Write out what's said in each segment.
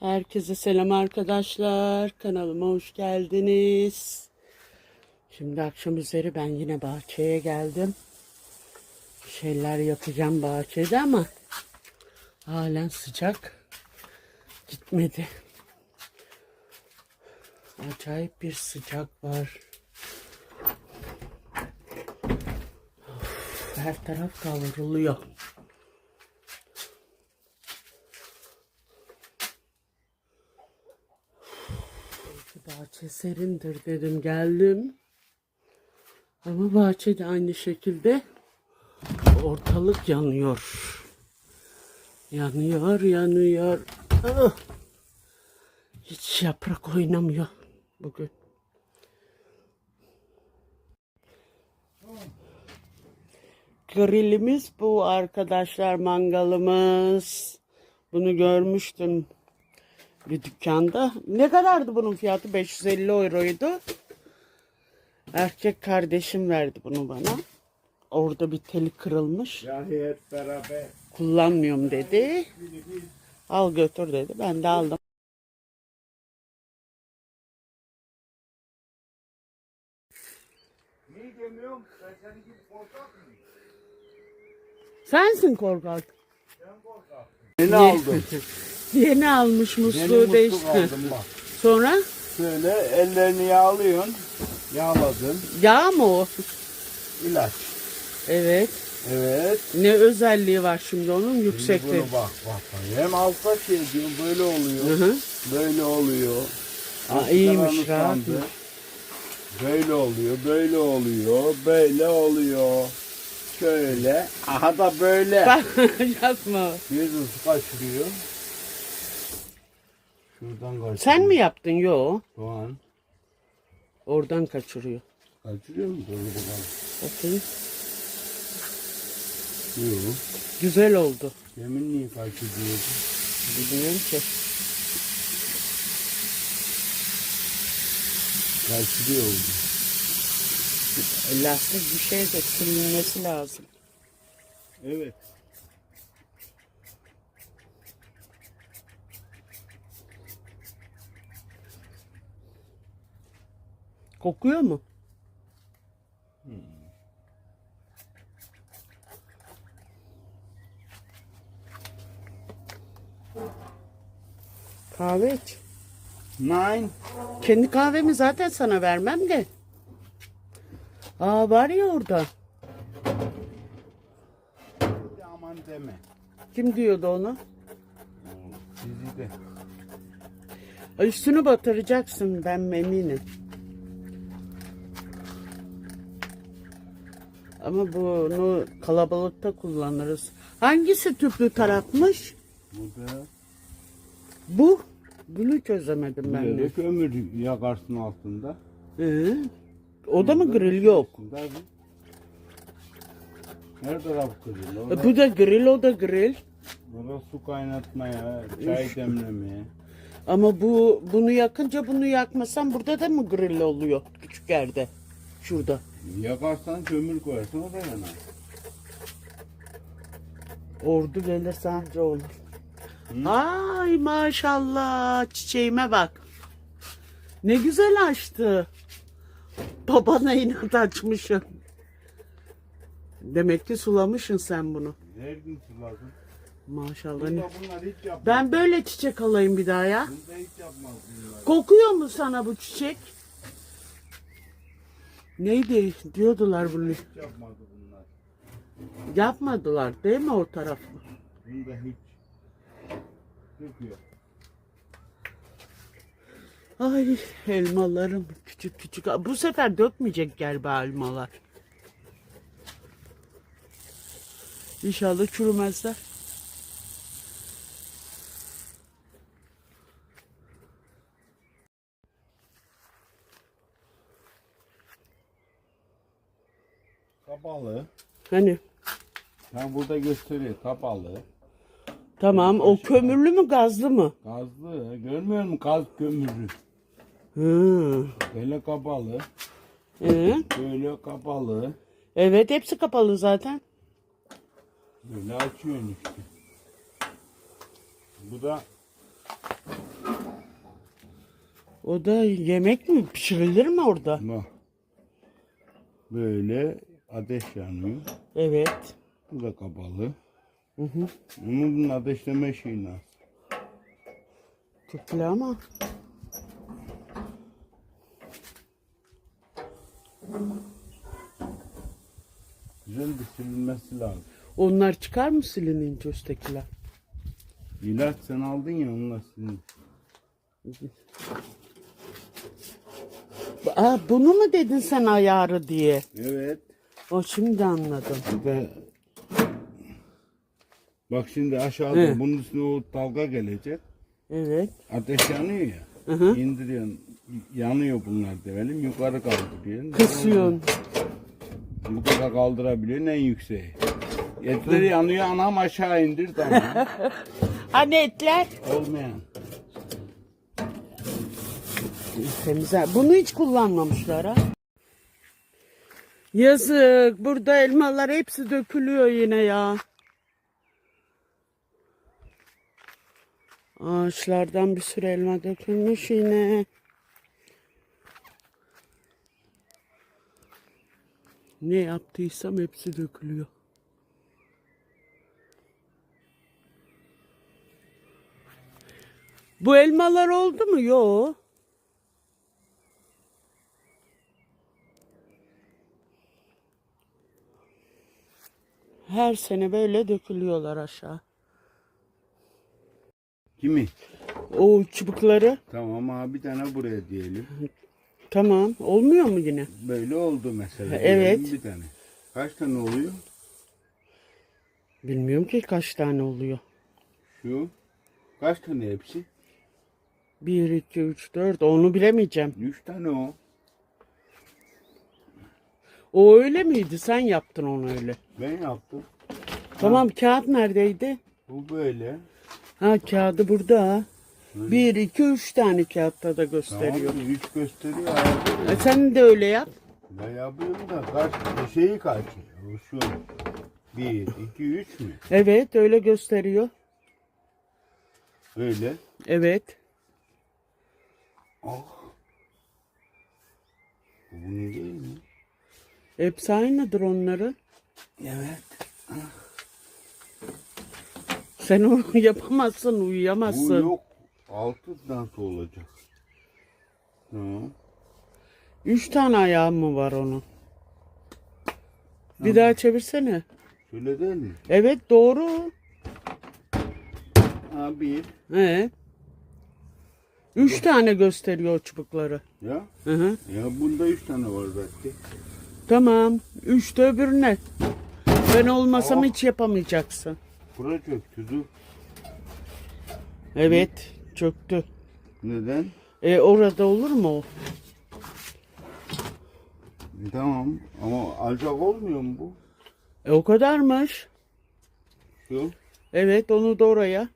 Herkese selam arkadaşlar. Kanalıma hoş geldiniz. Şimdi akşam üzeri ben yine bahçeye geldim. Bir şeyler yapacağım bahçede ama halen sıcak. Gitmedi. Acayip bir sıcak var. Of, her taraf kavruluyor. Bahçe serindir dedim geldim. Ama bahçede aynı şekilde ortalık yanıyor. Yanıyor, yanıyor. Ah! Hiç yaprak oynamıyor bugün. Grillimiz bu arkadaşlar mangalımız. Bunu görmüştüm bir dükkanda. Ne kadardı bunun fiyatı? 550 euroydu. Erkek kardeşim verdi bunu bana. Orada bir teli kırılmış. Kullanmıyorum dedi. Al götür dedi. Ben de aldım. Sensin korkak. Ben korkak. Yeni aldım. Yeni almış Yeni musluğu musluk değişti. aldım bak. Sonra Şöyle ellerini yağlıyorsun. Yağladın. yağ mı o? İlaç. Evet. Evet. Ne özelliği var şimdi onun Şimdi yüksekliği? bunu bak bak. bak. Hem altta şey diyorum böyle oluyor. Hı. Böyle oluyor. Aa, iyiymiş, rahatmış. Böyle oluyor, böyle oluyor, böyle oluyor. Şöyle. Aha da böyle. Bak yapma. Bir kaçırıyor. Şuradan kaçırıyor. Sen mi yaptın? Yo. Şu an. Oradan kaçırıyor. Kaçırıyor mu? Dur bakalım. Bakayım. Yok. Güzel oldu. Demin niye kaçırıyordu? Bilmiyorum ki. Kaçırıyor oldu. Lastik bir şey de silinmesi lazım. Evet. Kokuyor mu? Kahve iç. Nine. Kendi kahvemi zaten sana vermem de. Aa var ya orada. Aman deme. Kim diyordu onu? Sizi de. Ay, Üstünü batıracaksın ben eminim. Ama bunu kalabalıkta kullanırız. Hangisi tüplü tarafmış? Bu da Bu. Bunu çözemedim ben de. böyle kömür yakarsın altında. Hı. O da mı grill yok? Her taraf kırıyor. E, Orada, Bu da grill, o da grill. orada su kaynatmaya, çay demlemeye. Ama bu bunu yakınca bunu yakmasam burada da mı grill oluyor küçük yerde? Şurada. Yakarsan kömür koyarsın o da yanar. Ordu gelirse anca olur. Ay maşallah çiçeğime bak. Ne güzel açtı. Babana inat açmışsın. Demek ki sulamışsın sen bunu. Gün suladın. Maşallah. Bunda bunlar hiç yapmaz. Ben böyle çiçek alayım bir daha ya. Hiç yapmaz bunlar. Kokuyor mu sana bu çiçek? Neydi diyordular bunu. Hiç yapmadı bunlar. Yapmadılar değil mi o tarafı? Bunda hiç. Döküyor. Ay elmalarım küçük küçük. Bu sefer dökmeyecek galiba elmalar. İnşallah çürümezler. Kapalı. Hani Ben burada gösteriyor kapalı. tamam o kömürlü mü gazlı mı? Gazlı. Görmüyor musun gaz kömürü? Hı. Böyle kapalı. Ee, Böyle kapalı. evet hepsi kapalı zaten. Böyle açıyorsun işte. Bu da O da yemek mi? Pişirilir mi orada? Bak. Böyle ateş yanıyor. Evet. Bu da kapalı. Hı hı. Bunun ateşleme şeyi nasıl? Tüplü ama. Güzel bir silinmesi lazım. Onlar çıkar mı silinince üsttekiler? İlaç sen aldın ya onunla silin. Aa, bunu mu dedin sen ayarı diye? Evet. O şimdi anladım. Bu da Bak şimdi aşağıda He. bunun üstüne o dalga gelecek. Evet. Ateş yanıyor ya. Hı hı. İndiriyorsun. Yanıyor bunlar develim. Yukarı kaldırıyorsun. Kısıyorsun. Bu kadar kaldırabiliyorsun en yükseği. Etleri yanıyor anam aşağı indir tamam. Hani etler? Olmayan. Temizler. Bunu hiç kullanmamışlar ha. Yazık. Burada elmalar hepsi dökülüyor yine ya. Ağaçlardan bir sürü elma dökülmüş yine. Ne yaptıysam hepsi dökülüyor. Bu elmalar oldu mu? Yok. Her sene böyle dökülüyorlar aşağı. Kimi? O çubukları Tamam abi bir tane buraya diyelim. tamam olmuyor mu yine? Böyle oldu mesela. Evet. Diyelim Bir tane. Kaç tane oluyor? Bilmiyorum ki kaç tane oluyor. Şu. Kaç tane hepsi? 1, 2, 3, 4 onu bilemeyeceğim. Üç tane o. O öyle miydi? Sen yaptın onu öyle. Ben yaptım. Tamam kağıt neredeydi? Bu böyle. Ha kağıdı burada. ha. 1, 2, 3 tane kağıtta da gösteriyor. Tamam, üç gösteriyor. E sen de öyle yap. Ben yapıyorum da kaç, şeyi kaç? O Şu. Bir, iki, üç mü? Evet öyle gösteriyor. Öyle. Evet. Oh. Bu bunun değil mi? Hepsi aynıdır onların. Evet. Sen onu yapamazsın, Bu uyuyamazsın. yok. Altı nasıl olacak? Tamam. Üç tane ayağı mı var onun? Bir daha çevirsene. Şöyle değil mi? Evet doğru. Ha bir. He. Üç tane gösteriyor çubukları. Ya. Hı hı. Ya bunda üç tane var zaten. Tamam. Üç de öbürüne. Ben olmasam hiç yapamayacaksın. Bura çöktü dur. Evet. Çöktü. Neden? E orada olur mu o? E, tamam ama alacak olmuyor mu bu? E o kadarmış. Şu. Evet onu da oraya.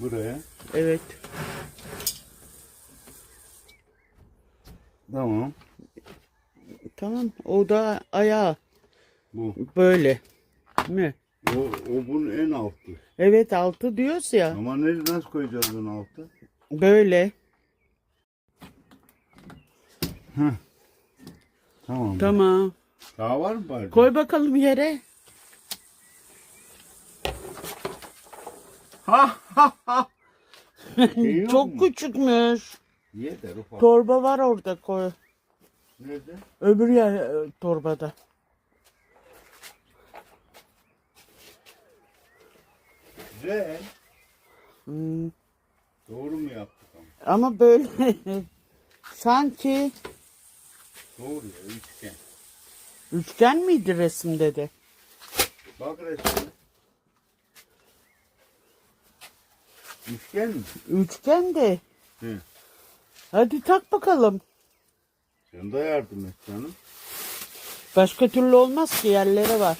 Buraya. Evet. Tamam. Tamam. O da ayağı. Bu. Böyle. Mi? O, o bunun en altı. Evet altı diyoruz ya. Ama nereye nasıl koyacağız bunu altı? Böyle. Tamam. Tamam. Daha var mı bari? Koy bakalım yere. Ha ha ha. Şey Çok mu? küçükmüş. Yeter ufak. Torba var orada koy. Nerede? Öbür yer e, torbada. Güzel. Hmm. Doğru mu yaptık ama? Ama böyle sanki Doğru ya üçgen. üçgen miydi resimde de? Bak resmine. Üçgen mi? Üçgen de. Hı. Hadi tak bakalım. Sen de yardım et canım. Başka türlü olmaz ki yerlere var.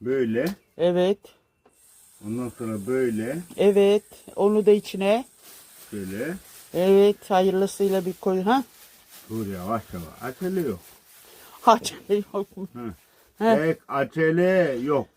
Böyle. Evet. Ondan sonra böyle. Evet. Onu da içine. Şöyle. Evet. Hayırlısıyla bir koy. Ha? Dur yavaş yavaş. Acele yok. Acele yok mu? He. Tek acele yok.